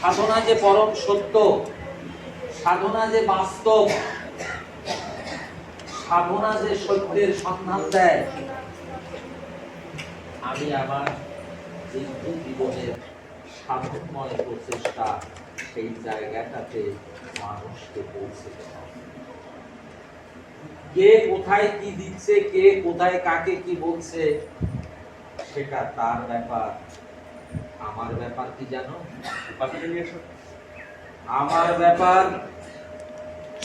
সাধনা যে পরম সত্য, সাধনা যে বাস্তব, সাধনা যে সত্যের সন্ধান দেয়, আমি আমার হিন্দু জীবনের সাধনময় প্রচেষ্টা সেই জায়গাটাতে মানুষকে পৌঁছে কে কোথায় কি দিচ্ছে, কে কোথায় কাকে কি বলছে, সেটা তার ব্যাপার। আমার ব্যাপার কি জানো? আমার ব্যাপার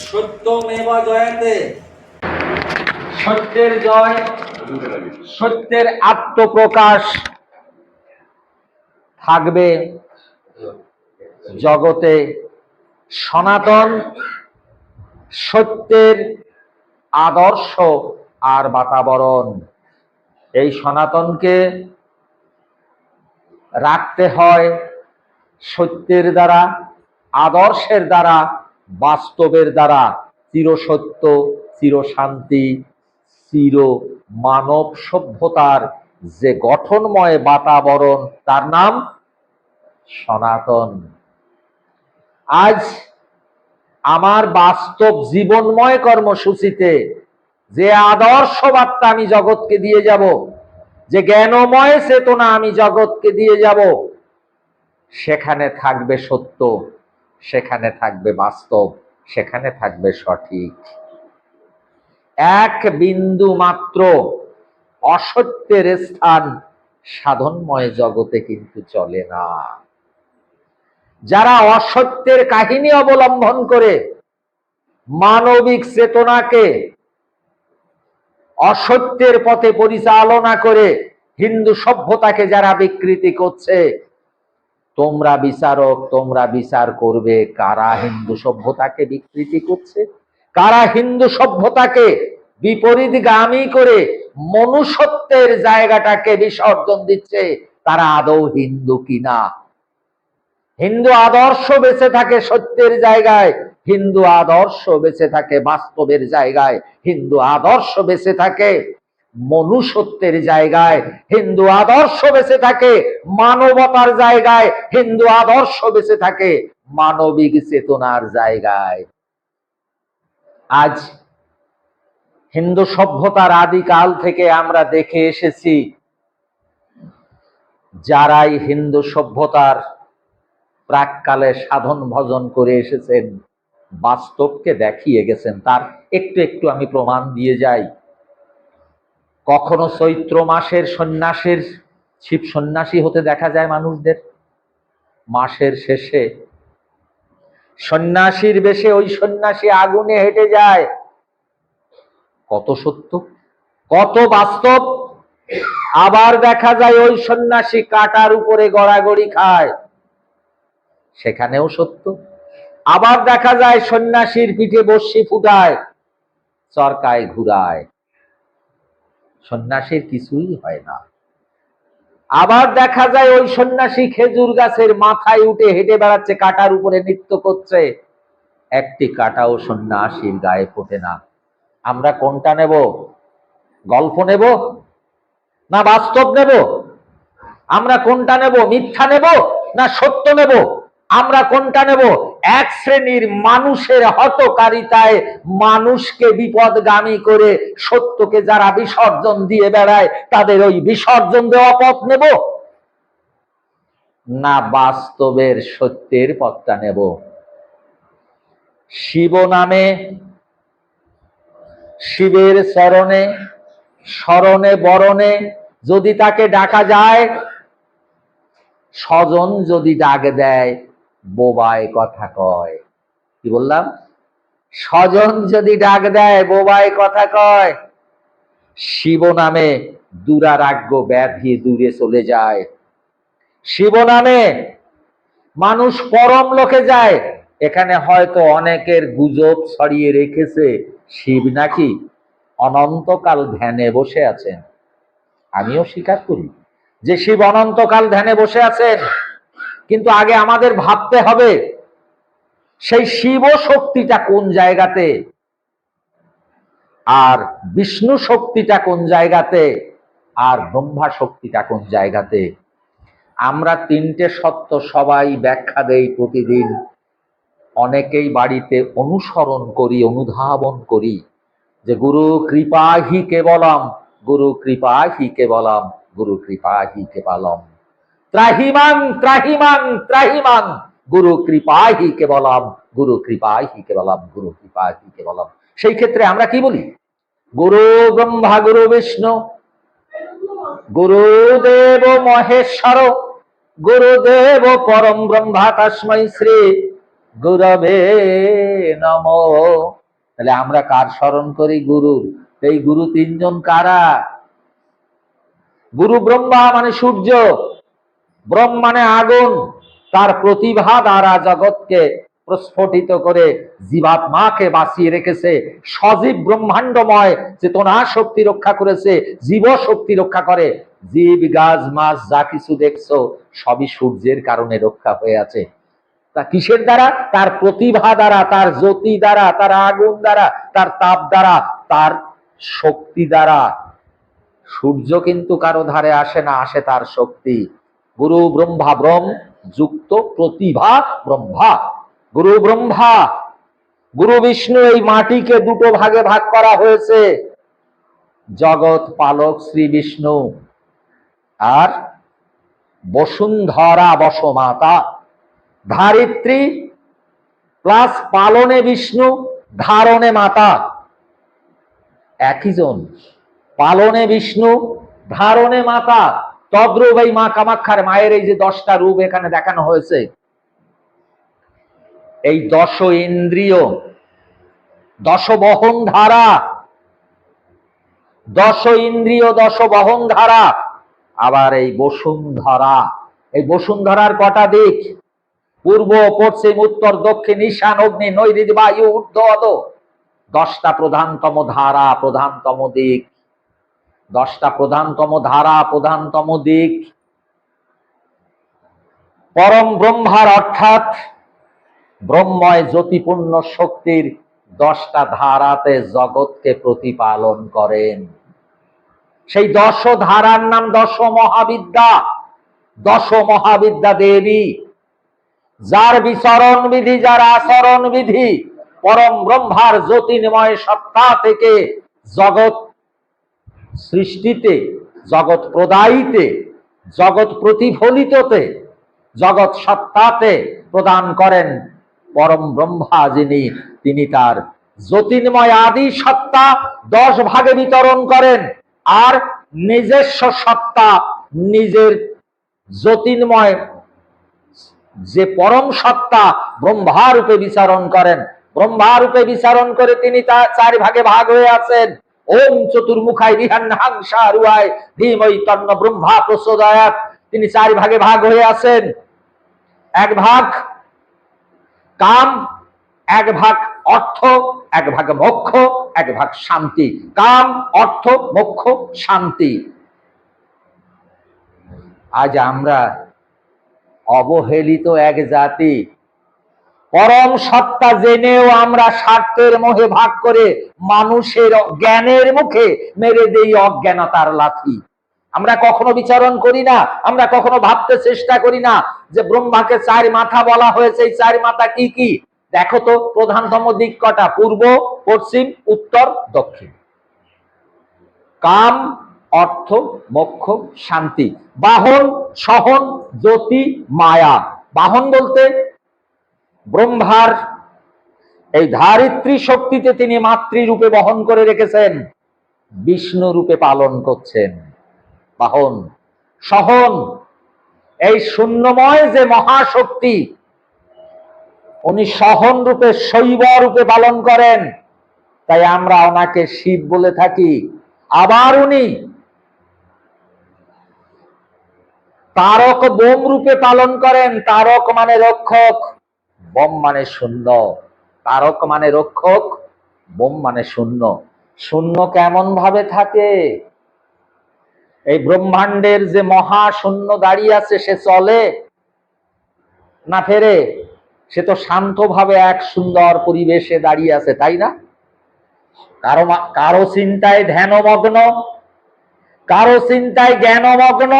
সত্যমেব জয়াতে। সত্যের জয়, সত্যের আত্মপ্রকাশ থাকবে জগতে সনাতন সত্যের আদর্শ আর বাতাবরণ। এই সনাতনকে রাখতে হয় সত্যের দ্বারা, আদর্শের দ্বারা, বাস্তবের দ্বারা। চিরসত্য, চিরশান্তি চির মানব সভ্যতার যে গঠনময় বাতাবরণ, তার নাম সনাতন। আজ আমার বাস্তব জীবনময় কর্মসূচিতে যে আদর্শ বার্তা আমি জগৎকে দিয়ে যাব যে জ্ঞানময় চেতনা আমি জগৎকে দিয়ে যাব, সেখানে থাকবে সত্য, সেখানে থাকবে বাস্তব, সেখানে থাকবে সঠিক। এক বিন্দু মাত্র অসত্যের স্থান সাধনময় জগতে কিন্তু চলে না। যারা অসত্যের কাহিনী অবলম্বন করে মানবিক চেতনাকে অসত্যের পথে পরিচালনা করে হিন্দু সভ্যতাকে যারা বিকৃতি করছে, তোমরা বিচারক, তোমরা বিচার করবে কারা হিন্দু সভ্যতাকে বিকৃতি করছে? কারা হিন্দু সভ্যতাকে বিপরীতগামী করে মনুষ্যত্বের জায়গাটাকে বিসর্জন দিচ্ছে? তারা আদৌ হিন্দু কিনা? হিন্দু আদর্শ বেঁচে থাকে সত্যের জায়গায় হিন্দু আদর্শ বেঁচে থাকে বাস্তবের জায়গায়, হিন্দু আদর্শ বেঁচে থাকে মনুষ্যত্বের জায়গায়, হিন্দু আদর্শ বেঁচে থাকে মানবতার জায়গায়, হিন্দু আদর্শ বেঁচে থাকে মানবিক চেতনার জায়গায়। আজ হিন্দু সভ্যতার আদিকাল থেকে আমরা দেখে এসেছি, যারাই হিন্দু সভ্যতার প্রাককালে সাধন ভজন করে এসেছেন বাস্তবকে দেখিয়ে গেছেন, তার একটু একটু আমি প্রমাণ দিয়ে যাই। কখনো চৈত্র মাসের সন্ন্যাসের, শিব সন্ন্যাসী হতে দেখা যায় মানুষদের? মাসের শেষে। সন্ন্যাসীর বেশে ওই সন্ন্যাসী আগুনে হেঁটে যায়। কত সত্য? কত বাস্তব? আবার দেখা যায় ওই সন্ন্যাসী কাটার উপরে গড়াগড়ি খায়। সেখানেও সত্য। আবার দেখা যায় সন্ন্যাসীর পিঠে বর্ষি ফুটায়, চরকায় ঘুরায়। সন্ন্যাসীর কিছুই হয় না। আবার দেখা যায় ওই সন্ন্যাসী খেজুর গাছের মাথায় উঠে হেঁটে বেড়াচ্ছে, কাটার উপরে নৃত্য করছে। একটি কাটাও সন্ন্যাসীর গায়ে ফোটে না। আমরা কোনটা নেব? গল্প নেব? না বাস্তব নেব? আমরা কোনটা নেব? মিথ্যা নেব? না সত্য নেব? আমরা কোনটা নেব? এক শ্রেণির মানুষের হতকারিতায় মানুষকে বিপদগামী করে সত্যকে যারা বিসর্জন দিয়ে বেড়ায়, তাদের ওই বিসর্জন দেওয়া পথ নেব? না বাস্তবের সত্যের পথটা নেব? শিব নামে, শিবের চরণে স্মরণে বরণে যদি তাকে ডাকা যায়, স্বজন যদি ডাক দেয় বোবায় কথা কয়। কি বললাম? স্বজন যদি ডাক দেয় বোবায় কথা কয়। শিব নামে দুরারাগ্য ব্যাধি দূরে চলে যায়। শিব নামে মানুষ পরম লোকে যায়। এখানে হয়তো অনেকের গুজব ছড়িয়ে রেখেছে। শিব নাকি অনন্তকাল ধ্যানে বসে আছেন। আমিও স্বীকার করি যে শিব অনন্তকাল ধ্যানে বসে আছেন। কিন্তু আগে আমাদের ভাবতে হবে, সেই শিব শক্তিটা কোন জায়গাতে? আর বিষ্ণু শক্তিটা কোন জায়গাতে? আর ব্রহ্মা শক্তিটা কোন জায়গাতে? আমরা তিনটে সত্য সবাই ব্যাখ্যা দেই প্রতিদিন। অনেকেই বাড়িতে অনুসরণ করি, অনুধাবন করি যে গুরু কৃপা হি কেবলম, গুরু কৃপা হি কেবলম, গুরু কৃপা হি কেবলম। ত্রাহিমাং ত্রাহিমান ত্রাহিমান। গুরু কৃপা হি কেবলম, গুরু কৃপা হি কেবলম, গুরু কৃপা হি কেবলম। সেই ক্ষেত্রে আমরা কি বলি? গুরু ব্রহ্মা, গুরু বিষ্ণু গুরুদেব মহেশ্বর গুরুদেব পরম ব্রহ্মা তস্মৈ শ্রী গুরবে নম। তাহলে আমরা কার স্মরণ করি? গুরু এই গুরু তিনজন কারা? গুরু ব্রহ্মা মানে সূর্য। ব্রহ্ম মানে আগুন, তার প্রতিভা দ্বারা জগৎকে প্রস্ফুটিত করে জীবাত্মাকে বাঁচিয়ে রেখেছে। সজীব ব্রহ্মাণ্ডময় চেতনা শক্তি রক্ষা করেছে জীব শক্তি রক্ষা করে। জীব, গাছ, মাছ, যা কিছু দেখছ, সবই সূর্যের কারণে রক্ষা হয়ে আছে। তা কিসের দ্বারা? তার প্রতিভা দ্বারা, তার জ্যোতি দ্বারা, তার আগুন দ্বারা, তার তাপ দ্বারা, তার শক্তি দ্বারা। সূর্য কিন্তু কারও ধারে আসে না, আসে তার শক্তি। গুরু ব্রহ্মা ব্রহ্ম যুক্ত প্রতিভা ব্রহ্মা। গুরু ব্রহ্মা, গুরু বিষ্ণু এই মাটিকে দুটো ভাগে ভাগ করা হয়েছে। জগৎ পালক শ্রী বিষ্ণু আর বসুন্ধরা বসমাতা। ধারিত্রী প্লাস পালনে বিষ্ণু, ধারণে মাতা। একই জন, পালনে বিষ্ণু, ধারণে মাতা। তদ্রূপ এই মা কামাক্ষার মায়ের এই যে দশটা রূপ এখানে দেখানো হয়েছে, এই দশ ইন্দ্রিয়, দশ বহন ধারা দশ ইন্দ্রিয়, দশ বহন ধারা আবার এই বসুন্ধরা, এই বসুন্ধরার কটা দিক? পূর্ব, পশ্চিম, উত্তর, দক্ষিণ, ঈশান, অগ্নি নৈরিত বায়ু অদ দশটা প্রধানতম ধারা, প্রধানতম দিক। দশটা প্রধানতম ধারা, প্রধানতম দিক। পরম ব্রহ্মার অর্থাৎ ব্রহ্ময় জ্যোতিপূর্ণ শক্তির দশটা ধারাতে জগৎকে প্রতিপালন করেন। সেই দশ ধারার নাম দশ মহাবিদ্যা দশ মহাবিদ্যা দেবী। যার বিচরণ বিধি, যার আচরণ বিধি পরম ব্রহ্মার জ্যোতির্ময় সত্তা থেকে জগৎ সৃষ্টিতে, জগৎ প্রদায়ীতে, জগৎ প্রতিফলিততে, জগৎ সত্তাতে প্রদান করেন পরম ব্রহ্মা যিনি। তিনি তার জ্যোতির্ময় আদি সত্তা দশ ভাগে বিতরণ করেন। আর নিজস্ব সত্তা, নিজের জ্যোতির্ময় যে পরম সত্তা ব্রহ্মারূপে বিচারণ করেন। ব্রহ্মারূপে বিচারণ করে তিনি তার চার ভাগে ভাগ হয়ে আছেন। ওম চতুর্মুখায় বিহান হাংসা রুয়ায় ধীমই তন্ন ব্রহ্মা প্রসোদয়াত তিনি চার ভাগে ভাগ হয়ে আছেন। এক ভাগ কাম, এক ভাগ অর্থ, এক ভাগ মোক্ষ, এক ভাগ শান্তি। কাম, অর্থ, মোক্ষ, শান্তি। আজ আমরা অবহেলিত এক জাতি পরম সত্তা জেনেও আমরা স্বার্থের মোহে ভাগ করে মানুষের জ্ঞানের মুখে মেরে দেই অজ্ঞানতার লাথি। আমরা কখনো বিচারণ করি না, আমরা কখনো ভাবতে চেষ্টা করি না যে ব্রহ্মাকে চার মাথা বলা হয়েছে, এই চার মাথা কি কি? দেখো তো, প্রধানতম দিক কটা, পূর্ব, পশ্চিম, উত্তর, দক্ষিণ। কাম, অর্থ, মোক্ষ, শান্তি। বাহন, সহন, জ্যোতি, মায়া। বাহন বলতে ব্রহ্মার এই ধারিত্রী শক্তিতে তিনি মাতৃরূপে বহন করে রেখেছেন বিষ্ণু রূপে পালন করছেন। বাহন, সহন, এই শূন্যময় যে মহাশক্তি, উনি সহন রূপে শৈব রূপে পালন করেন। তাই আমরা ওনাকে শিব বলে থাকি। আবার উনি তারক বোম রূপে পালন করেন। তারক মানে রক্ষক। বোম মানে শূন্য, তারক মানে রক্ষক, বোম মানে শূন্য। শূন্য কেমন ভাবে থাকে? এই ব্রহ্মাণ্ডের যে মহা শূন্য দাঁড়িয়ে আছে, সে চলে না ফেরে? সে তো শান্তভাবে এক সুন্দর পরিবেশে দাঁড়িয়ে আছে, তাই না? কারও কারও চিন্তায় ধ্যানমগ্ন, কারও চিন্তায় জ্ঞানমগ্ন,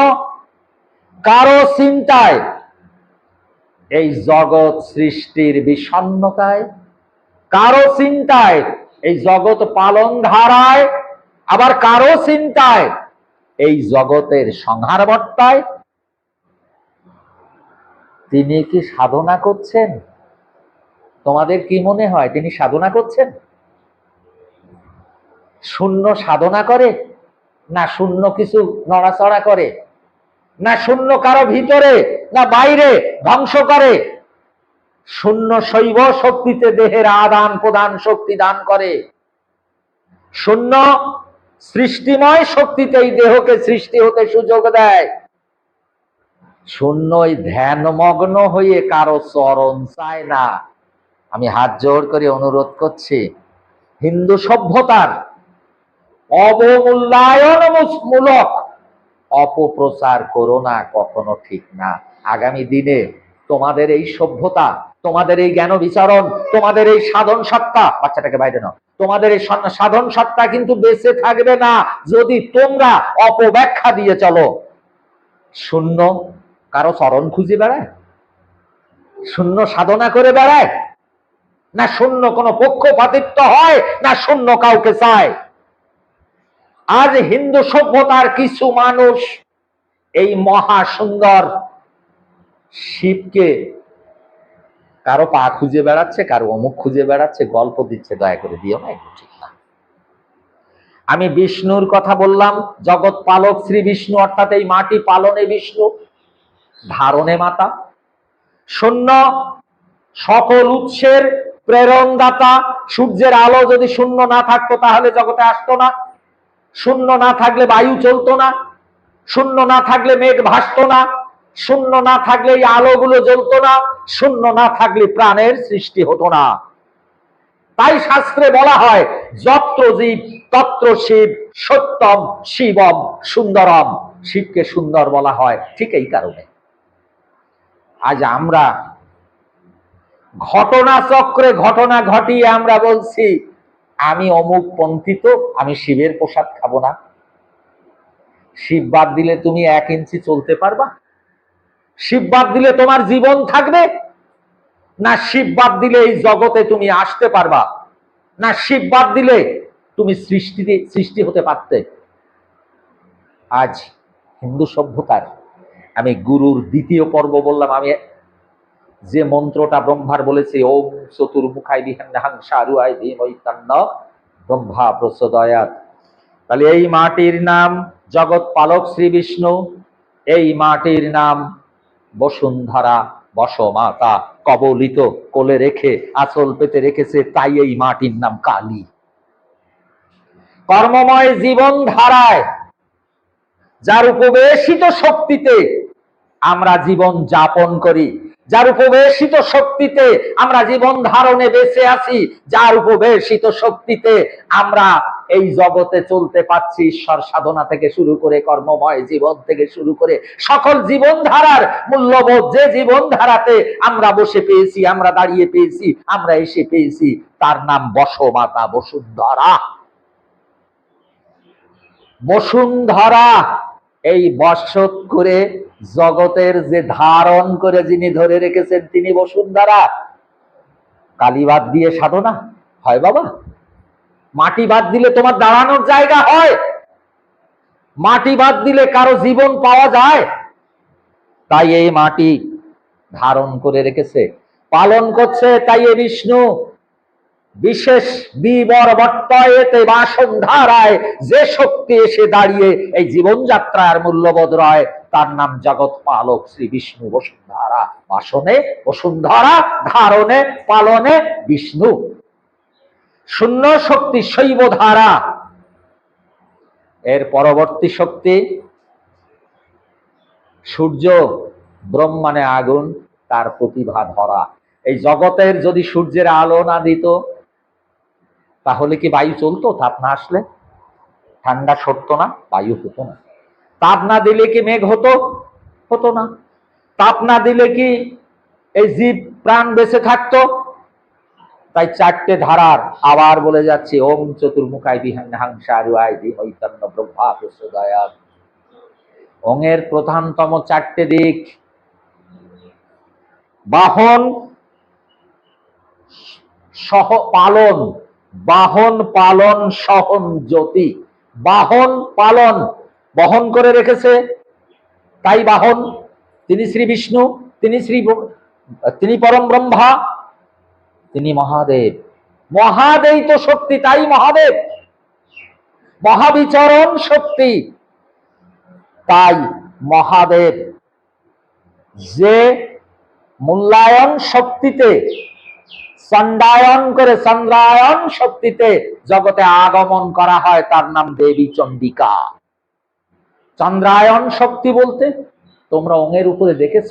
কারও চিন্তায় এই জগৎ সৃষ্টির বিষণ্ণতায় কারও চিন্তায়, এই জগৎ পালন ধারায় আবার কারও চিন্তায়, এই জগতের সংহার বর্তায় তিনি কি সাধনা করছেন? তোমাদের কি মনে হয় তিনি সাধনা করছেন? শূন্য সাধনা করে না শূন্য কিছু নড়াচড়া করে? না শূন্য কারও ভিতরে, না বাইরে, ধ্বংস করে। শূন্য শৈব শক্তিতে দেহের আদান প্রদান শক্তি দান করে। শূন্য সৃষ্টিময় শক্তিতে এই দেহকে সৃষ্টি হতে সুযোগ দেয়। শূন্যই ধ্যানমগ্ন হয়ে কারও চরণ চায় না। আমি হাত জোর করে অনুরোধ করছি, হিন্দু সভ্যতার অবমূল্যায়ন মূলক অপপ্রচার করো না, কখনো ঠিক না। আগামী দিনে তোমাদের এই সভ্যতা, তোমাদের এই জ্ঞান বিচারণ, তোমাদের এই সাধন সত্তা, বাচ্চাটাকে বাইরে নাও, তোমাদের এই সাধন সত্তা কিন্তু বেঁচে থাকবে না যদি তোমরা অপব্যাখ্যা দিয়ে চলো। শূন্য কারও চরণ খুঁজে বেড়ায়? শূন্য সাধনা করে বেড়ায়? না শূন্য কোনো পক্ষপাতিত্ব হয়, না শূন্য কাউকে চায়? আজ হিন্দু সভ্যতার কিছু মানুষ এই মহা সুন্দর শিবকে কারও পা খুঁজে বেড়াচ্ছে, কারও অমুক খুঁজে বেড়াচ্ছে, গল্প দিচ্ছে, দয়া করে দিও না, এগুলো ঠিক না। আমি বিষ্ণুর কথা বললাম, জগৎ পালক শ্রী বিষ্ণু, অর্থাৎ এই মাটি পালনে বিষ্ণু, ধারণে মাতা। শূন্য, সকল উৎসের প্রেরণদাতা, সূর্যের আলো যদি শূন্য না থাকতো, তাহলে জগতে আসতো না। শূন্য না থাকলে বায়ু চলতো না, শূন্য না থাকলে মেঘ ভাসতো না, শূন্য না থাকলে এই আলোগুলো জ্বলতো না, শূন্য না থাকলে প্রাণের সৃষ্টি হতো না। তাই শাস্ত্রে বলা হয়, যত্র জীব, তত্র শিব, সত্যম শিবম সুন্দরম। শিবকে সুন্দর বলা হয়, ঠিক এই কারণে। আজ আমরা ঘটনা চক্রে ঘটনা ঘটিয়ে আমরা বলছি আমি অমুক পন্থী তো, আমি শিবের প্রসাদ খাব না। শিব বাদ দিলে তুমি এক ইঞ্চি চলতে পারবা? শিব বাদ দিলে তোমার জীবন থাকবে? না শিব বাদ দিলে এই জগতে তুমি আসতে পারবা? না শিব বাদ দিলে তুমি সৃষ্টি সৃষ্টি হতে পারতে? আজ হিন্দু সভ্যতার আমি গুরুর দ্বিতীয় পর্ব বললাম, আমি যে মন্ত্রটা ব্রহ্মার বলেছে, ওম চতুর্মুখাই বিহাং সারুয়াই ধীমৈতান্ন ব্রহ্মা প্রচোদয়াত তাহলে এই মাটির নাম জগৎ পালক শ্রী বিষ্ণু, এই মাটির নাম বসুন্ধরা বসমাতা, কবলিত কোলে রেখে, আঁচল পেতে রেখেছে, তাই এই মাটির নাম কালী। কর্মময় জীবন ধারায়, যার উপবেশিত শক্তিতে আমরা জীবন যাপন করি। যার উপবেশিত শক্তিতে আমরা জীবন ধারণে বেঁচে আছি, যার উপবেশিত শক্তিতে আমরা এই জগতে চলতে পাচ্ছি ঈশ্বর সাধনা থেকে শুরু করে কর্মময় জীবন থেকে শুরু করে সকল জীবন ধারার মূল্যবোধ, যে জীবন ধারাতে আমরা বসে পেয়েছি, আমরা দাঁড়িয়ে পেয়েছি, আমরা এসে পেয়েছি, তার নাম বসমাতা বসুন্ধরা। বসুন্ধরা, এই বৎসত করে জগতের যে ধারণ করে যিনি ধরে রেখেছেন, তিনি বসুন্ধরা। কালীবাদ দিয়ে সাধনা? হয় বাবা। মাটি বাদ দিলে তোমার দাঁড়ানোর জায়গা হয়। মাটি বাদ দিলে কারও জীবন পাওয়া যায়। তাই এই মাটি ধারণ করে রেখেছে। পালন করছে, তাই এ বিষ্ণু। বিশেষ বিবর বর্তয়েতে বাসন্ধারায় যে শক্তি এসে দাঁড়িয়ে এই জীবনযাত্রার মূল্যবোধ রয়, তার নাম জগৎ পালক শ্রী বিষ্ণু বসুন্ধরা। বাসনে বসুন্ধরা, ধারণে, পালনে বিষ্ণু। শূন্য শক্তি শৈব ধারা। এর পরবর্তী শক্তি, সূর্য ব্রহ্মানে আগুন, তার প্রতিভা ধরা। এই জগতের যদি সূর্যের আলো না দিত তাহলে কি বায়ু চলতো? তাপ না আসলে? ঠান্ডা সরতো না, বায়ু হতো না। তাপ না দিলে কি মেঘ হতো? হতো না। তাপ না দিলে কি এই জীব প্রাণ বেঁচে থাকতো? তাই চারটে ধারার আবার বলে যাচ্ছে, ওম চতুর্মুখাই বিহাং হাংসারুয়াই ধীমৈতন্ন ব্রহ্মা প্রসোদয়াৎ অঙের প্রধানতম চারটে দিক। বাহন সহ পালন। বাহন পালন সহন জ্যোতি। বাহন পালন বহন করে রেখেছে তাই বাহন। তিনি শ্রী বিষ্ণু, তিনি শ্রী তিনি পরম ব্রহ্মা, তিনি মহাদেব। মহাদেব তো শক্তি, তাই মহাদেব। মহাবিচরণ শক্তি, তাই মহাদেব। যে মূল্যায়ন শক্তিতে চন্ডায়ন করে চন্দ্রায়ন শক্তিতে জগতে আগমন করা হয়, তার নাম দেবী চন্ডিকা চন্দ্রায়ন শক্তি বলতে, তোমরা ওঙের উপরে দেখেছ,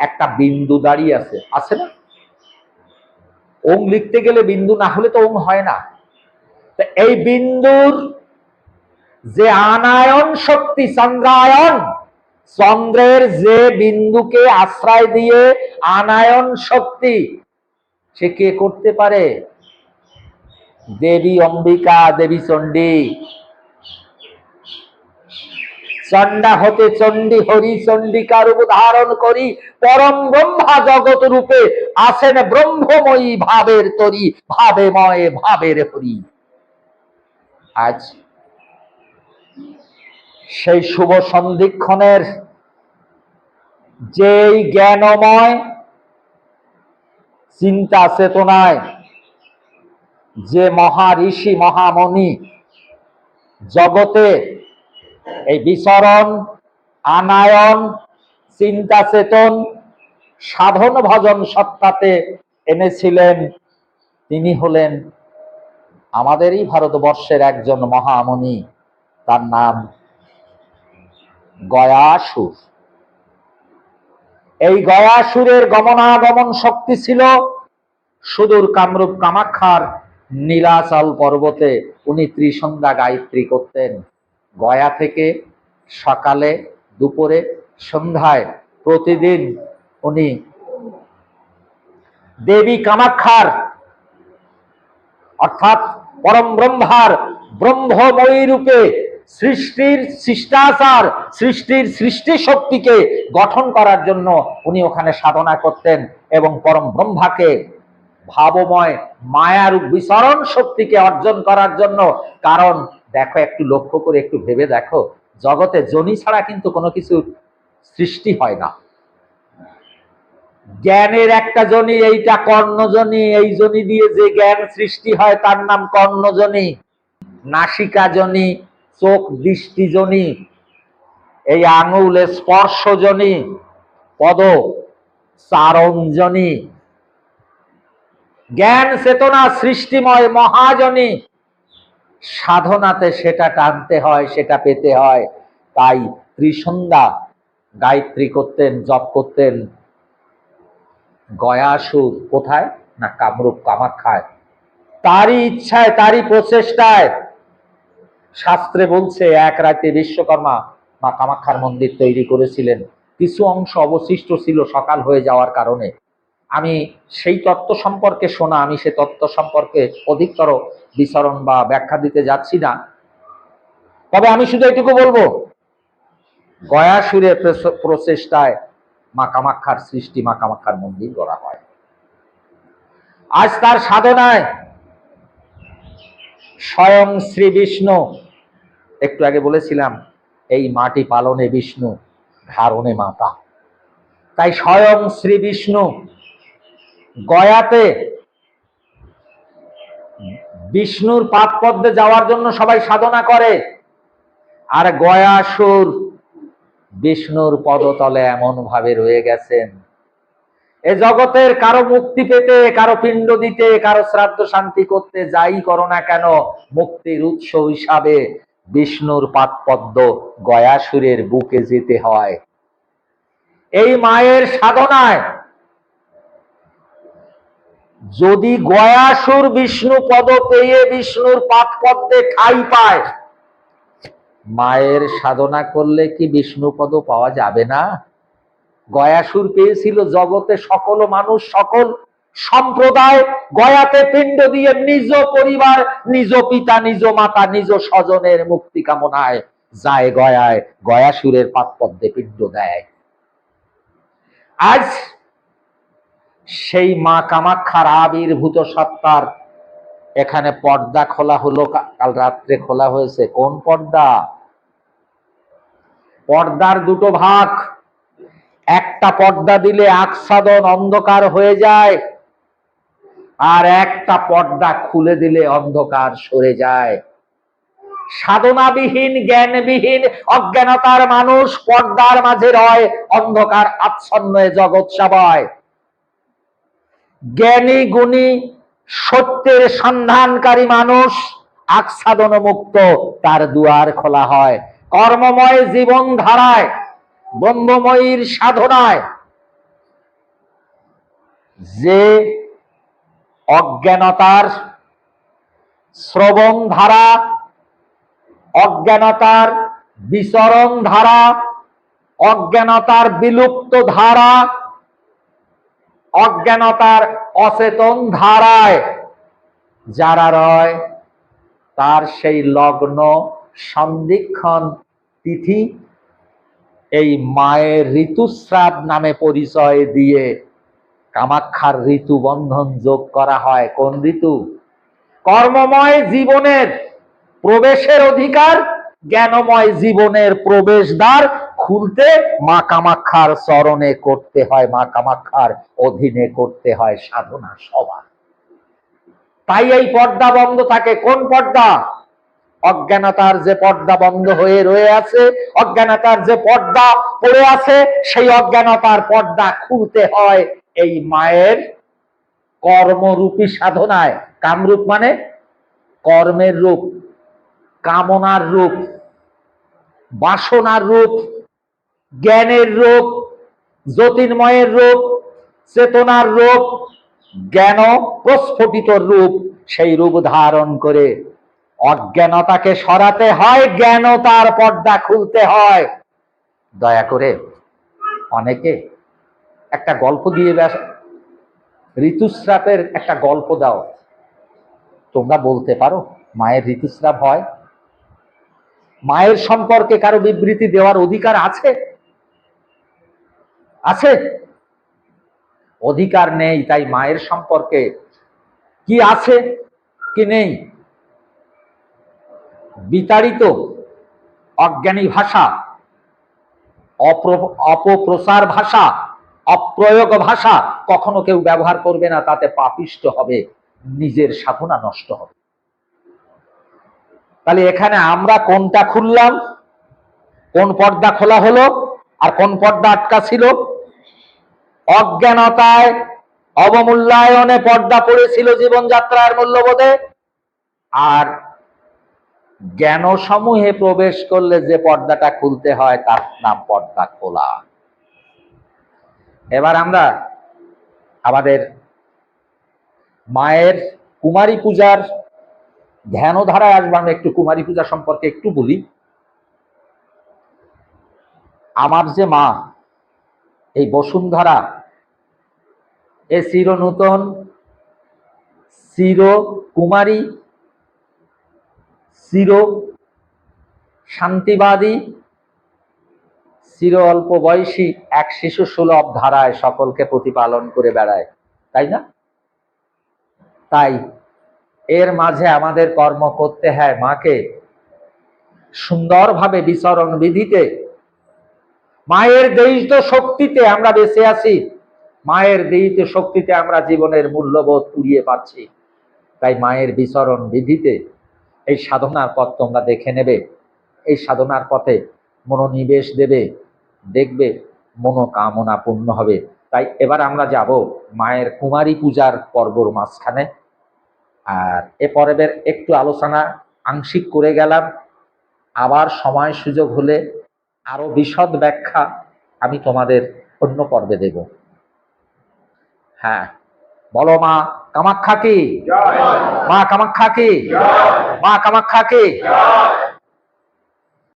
একটা বিন্দু দাঁড়িয়ে আছে। আছে না? ওং লিখতে গেলে বিন্দু না হলে তো ওং হয় না। এই বিন্দুর যে আনায়ন শক্তি, চন্দ্রায়ন, চন্দ্রের যে বিন্দুকে আশ্রয় দিয়ে আনায়ন শক্তি সে কে করতে পারে? দেবী অম্বিকা, দেবী চণ্ডী। চণ্ডা হতে চণ্ডী, হরি চণ্ডিকা রূপ ধারণ করি। পরম ব্রহ্মা জগৎ রূপে আসেন ব্রহ্মময়ী ভাবের তরি ভাবে ময়ে ভাবের হরি। আজ সেই শুভ সন্ধিক্ষণের যেই জ্ঞানময় চিন্তা চেতনায়। যে মহা ঋষি, মহামণি জগতে এই বিচরণ, আনায়ন, চিন্তা চেতন, সাধন ভজন সত্তাতে এনেছিলেন, তিনি হলেন আমাদেরই ভারতবর্ষের একজন মহামণি। তার নাম গয়াসুর। এই গয়াসুরের গমনাগমন শক্তি ছিল সুদূর কামরূপ কামাখ্যার নীলাচল পর্বতে। উনি ত্রিসন্ধ্যা গায়ত্রী করতেন। গয়া থেকে সকালে দুপুরে সন্ধ্যায় প্রতিদিন উনি দেবী কামাখ্যার, অর্থাৎ পরম ব্রহ্মার ব্রহ্মময়ী রূপে সৃষ্টির সৃষ্টাচার সৃষ্টির সৃষ্টি শক্তিকে গঠন করার জন্য উনি ওখানে সাধনা করতেন এবং পরম ব্রহ্মাকে ভাবময়, মায়ারূপ বিচরণ শক্তিকে অর্জন করার জন্য। কারণ দেখো, একটু লক্ষ্য করে একটু ভেবে দেখো, জগতে জনি ছাড়া কিন্তু কোনো কিছু সৃষ্টি হয় না। জ্ঞানের একটা জনি, এইটা কর্ণজনী এই জনি দিয়ে যে জ্ঞান সৃষ্টি হয় তার নাম কর্ণজনী নাসিকা জনি চোখ দৃষ্টি জনি এই আঙুল স্পর্শজনী, পদ চারঞ্জনী জ্ঞান চেতনা সৃষ্টিময় মহাজনী। সাধনাতে সেটা টানতে হয়, সেটা পেতে হয়। তাই ত্রিসন্ধ্যা গায়ত্রী করতেন, জপ করতেন। গয়াসুর কোথায়? না কামরূপ কামাখ্যায়। তারই ইচ্ছায়, তারই প্রচেষ্টায় শাস্ত্রে বলছে, এক রাতে বিশ্বকর্মা মা কামাখ্যার মন্দির তৈরি করেছিলেন। কিছু অংশ অবশিষ্ট ছিল সকাল হয়ে যাওয়ার কারণে। আমি সেই তত্ত্ব সম্পর্কে শোনা, আমি সে তত্ত্ব সম্পর্কে অধিকতর বিচরণ বা ব্যাখ্যা দিতে যাচ্ছি না। তবে আমি শুধু এটুকু বলব গয়াসুরের প্রচ- প্রচেষ্টায় মা কামাখ্যার সৃষ্টি, মা কামাখ্যার মন্দির গড়া হয়। আজ তার সাধনায় স্বয়ং শ্রী বিষ্ণু একটু আগে বলেছিলাম, এই মাটি পালনে বিষ্ণু, ধারণে মাতা। তাই স্বয়ং শ্রী বিষ্ণু গয়াতে বিষ্ণুর পাদ পদ্মে যাওয়ার জন্য সবাই সাধনা করে, আর গয়াসুর বিষ্ণুর পদতলে এমন ভাবে রয়ে গেছেন। এ জগতের কারও মুক্তি পেতে, কারও পিণ্ড দিতে, কারও শ্রাদ্ধ শান্তি করতে যাই করো না কেন, মুক্তির উৎস হিসাবে বিষ্ণুর পাদ পদ্ম গয়াসুরের বুকে যেতে হয়। এই মায়ের সাধনায় যদি গয়াসুর বিষ্ণু পদ পেয়ে বিষ্ণুর পাদ পদ্মে ঠাই পায়, মায়ের সাধনা করলে কি বিষ্ণু পদ পাওয়া যাবে না? গয়াসুর পেয়েছিল জগতে সকল মানুষ, সকল সম্প্রদায় গয়াতে পিণ্ড দিয়ে নিজ পরিবার, নিজ পিতা, নিজ মাতা, নিজ স্বজনের মুক্তি কামনায় যায় গয়ায় গয়াসুরের পাতপদ্মে পিণ্ড দেয়। আজ সেই মা কামাক্ষার আবির্ভূত সত্তার এখানে পর্দা খোলা হলো, কাল রাত্রে খোলা হয়েছে। কোন পর্দা? পর্দার দুটো ভাগ। একটা পর্দা দিলে আচ্ছাদন অন্ধকার হয়ে যায়। আর একটা পর্দা খুলে দিলে অন্ধকার সরে যায়। সাধনাবিহীন, জ্ঞানবিহীন, অজ্ঞানতার মানুষ পর্দার মাঝে রয়, অন্ধকার আচ্ছন্ন জগৎ সবাই জ্ঞানী, গুণী, সত্যের সন্ধানকারী মানুষ আচ্ছাদন মুক্ত তার দুয়ার খোলা হয়। কর্মময় জীবন ধারায় ব্রহ্মময়ীর সাধনায়। যে অজ্ঞানতার শ্রবণ ধারা অজ্ঞানতার বিচরণ ধারা অজ্ঞানতার বিলুপ্ত ধারা অজ্ঞানতার অচেতন ধারায় যারা রয়, তার সেই লগ্ন সন্ধিক্ষণ তিথি এই মায়ের ঋতুস্রাব নামে পরিচয় দিয়ে কামাক্ষার ঋতু বন্ধন যোগ করা হয়। কোন ঋতু? কর্মময় জীবনের প্রবেশের অধিকার, জ্ঞানময় জীবনের প্রবেশ দ্বার খুলতে মা কামাক্ষার চরণে করতে হয়, মা কামাক্ষার অধীনে করতে হয় সাধনা সবার তাই এই পর্দা বন্ধ থাকে। কোন পর্দা? অজ্ঞানতার যে পর্দা বন্ধ হয়ে রয়ে আছে, অজ্ঞানতার যে পর্দা পড়ে আছে, সেই অজ্ঞানতার পর্দা খুলতে হয় এই মায়ের কর্মরূপী সাধনায়। কামরূপ মানে? কর্মের রূপ, কামনার রূপ, বাসনার রূপ, জ্ঞানের রূপ, জ্যোতির্ময়ের রূপ, চেতনার রূপ, জ্ঞান প্রস্ফুটিত রূপ সেই রূপ ধারণ করে। অজ্ঞানতাকে সরাতে হয়, জ্ঞানতার পর্দা খুলতে হয়। দয়া করে অনেকে একটা গল্প দিয়ে ব্যাস। ঋতুস্রাবের একটা গল্প দাও। তোমরা বলতে পারো, মায়ের ঋতুস্রাব হয়। মায়ের সম্পর্কে কারও বিবৃতি দেওয়ার অধিকার আছে? আছে? অধিকার নেই, তাই মায়ের সম্পর্কে কি আছে, কি নেই? বিতাড়িত অজ্ঞানী ভাষা অপপ্রচার ভাষা অপ্রয়োগ ভাষা কখনো কেউ ব্যবহার করবে না, তাতে পাপিষ্ট হবে, নিজের সাধনা নষ্ট হবে। তাহলে এখানে আমরা কোনটা খুললাম? কোন পর্দা খোলা হলো আর কোন পর্দা আটকা ছিল? অজ্ঞানতায়, অবমূল্যায়নে পর্দা পড়েছিল জীবনযাত্রার মূল্যবোধে আর জ্ঞান সমূহে প্রবেশ করলে যে পর্দাটা খুলতে হয় তার নাম পর্দা খোলা। এবার আমরা আমাদের মায়ের কুমারী পূজার ধ্যানধারায় আসব আমরা একটু কুমারী পূজা সম্পর্কে একটু বলি। আমার যে মা, এই বসুন্ধরা, এ চির নূতন চির কুমারী চির শান্তিবাদী চির অল্প বয়সী এক শিশু সুলভ ধারায় সকলকে প্রতিপালন করে বেড়ায়, তাই না? তাই এর মাঝে আমাদের কর্ম করতে হয় মাকে সুন্দরভাবে বিচরণ বিধিতে। মায়ের দেহিত শক্তিতে আমরা বেঁচে আছি, মায়ের দেহিত শক্তিতে আমরা জীবনের মূল্যবোধ কুড়িয়ে পাচ্ছি। তাই মায়ের বিচরণ বিধিতে এই সাধনার পথ তোমরা দেখে নেবে, এই সাধনার পথে মনোনিবেশ দেবে দেখবে মনোকামনা পূর্ণ হবে। তাই এবার আমরা যাব মায়ের কুমারী পূজার পর্বর মাঝখানে। আর এ পর্বের একটু আলোচনা আংশিক করে গেলাম। আবার সময় সুযোগ হলে আরও বিশদ ব্যাখ্যা আমি তোমাদের অন্য পর্বে দেব। হ্যাঁ বলো মা কামাখ্যা কি? মা কামাখ্যা কি? মা কামাখ্যা কি?